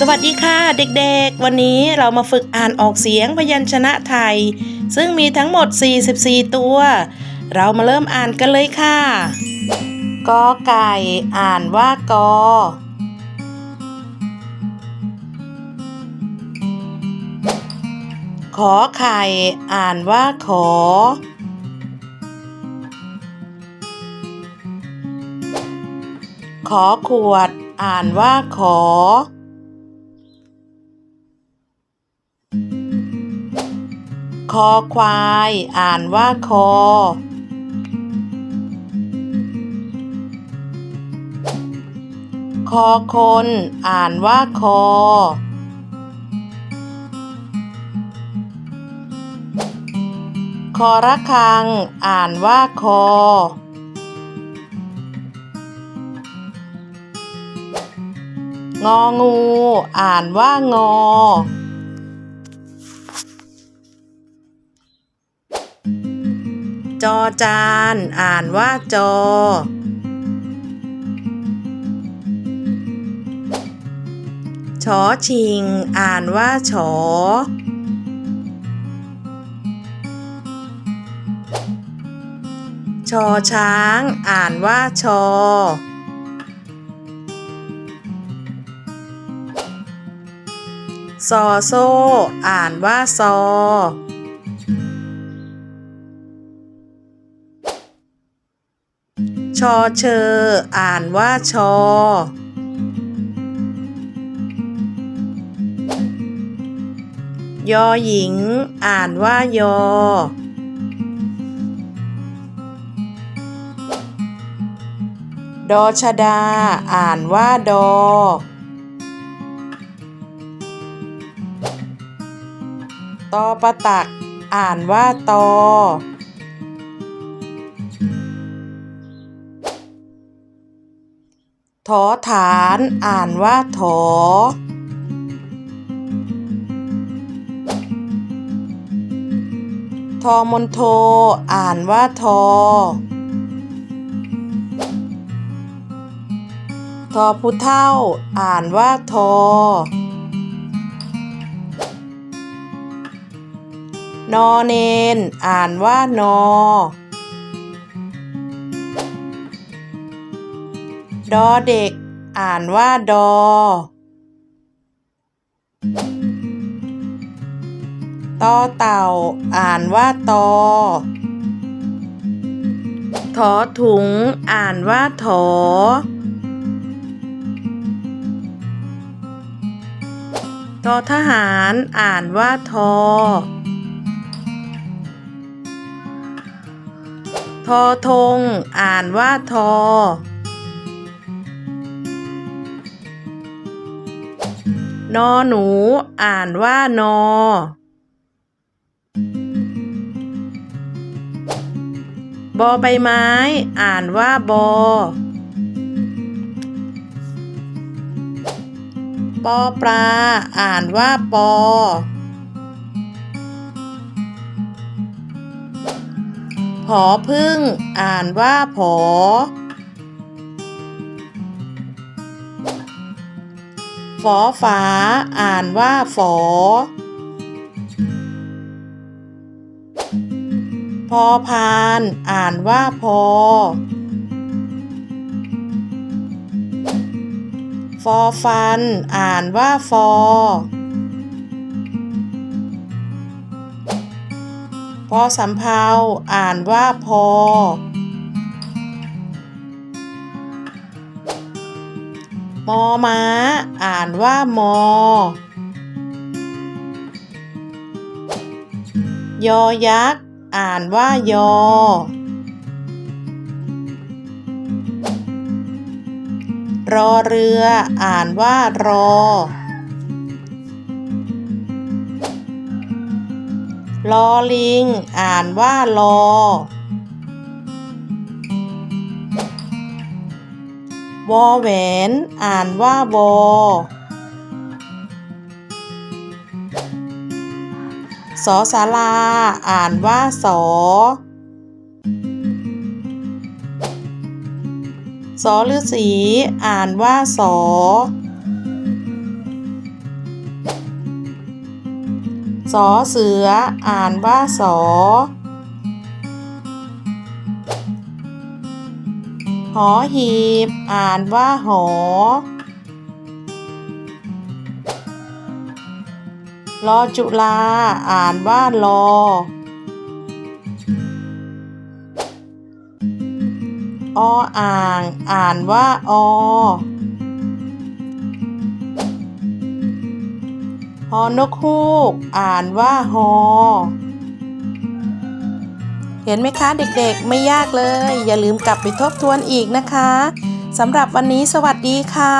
สวัสดีค่ะเด็กๆ วันนี้เรามาฝึกอ่านออกเสียงพยัญชนะไทย ซึ่งมีทั้งหมด 44 ตัว เรามาเริ่มอ่านกันเลยค่ะกอไก่อ่านว่ากอขอไข่อ่านว่าขอ ขอขวด อ่านว่าขอ คอควาย อ่านว่าคอ คอคน อ่านว่าคอ คอระฆัง อ่านว่าคอ งองู อ่านว่างอ จอจาน อ่านว่าจอ ชอชิง อ่านว่าฉอชอช้าง อ่านว่าชอ ซอโซ อ่านว่าซอ ชอเชอ อ่านว่าชอ ยอหญิง อ่านว่ายอ ดอชดา อ่านว่าดอตอประตัก อ่านว่าตอ ถอฐานอ่านว่าถอทอมนโท อ่านว่าทอ ทอผู้เท่า อ่านว่าทอ นอเนน อ่านว่านอ ดอเด็ก อ่านว่าดอตอเต่า อ่านว่าตอถอถุง อ่านว่าถอทอทหาร อ่านว่าทอทอทง อ่านว่าทอ นอหนูอ่านว่านอ บอใบไม้ อ่านว่าบอ ปอปลา อ่านว่าปอ ผอพึ่ง อ่านว่าผอ อฝา อ่านว่าฝอ พอพาน อ่านว่าพอ ฟอฟัน อ่านว่าฟอ พอสำเพาอ่านว่าพอ มอม้า อ่านว่ามอยอยักษ์ อ่านว่ายอ รอเรือ อ่านว่ารอ ลอลิง อ่านว่าลอ วแหวน อ่านว่าวอ สอสารา อ่านว่าสอ สอฤาษีอ่านว่าสอ สอเสือ อ่านว่าสอ หอหีบ อ่านว่าหอลอจุลา อ่านว่าลอออ่าง อ่านว่าอฮอนกฮูก อ่านว่าฮอ เห็นไหมคะเด็กๆ ไม่ยากเลย อย่าลืมกลับไปทบทวนอีกนะคะสำหรับวันนี้สวัสดีค่ะ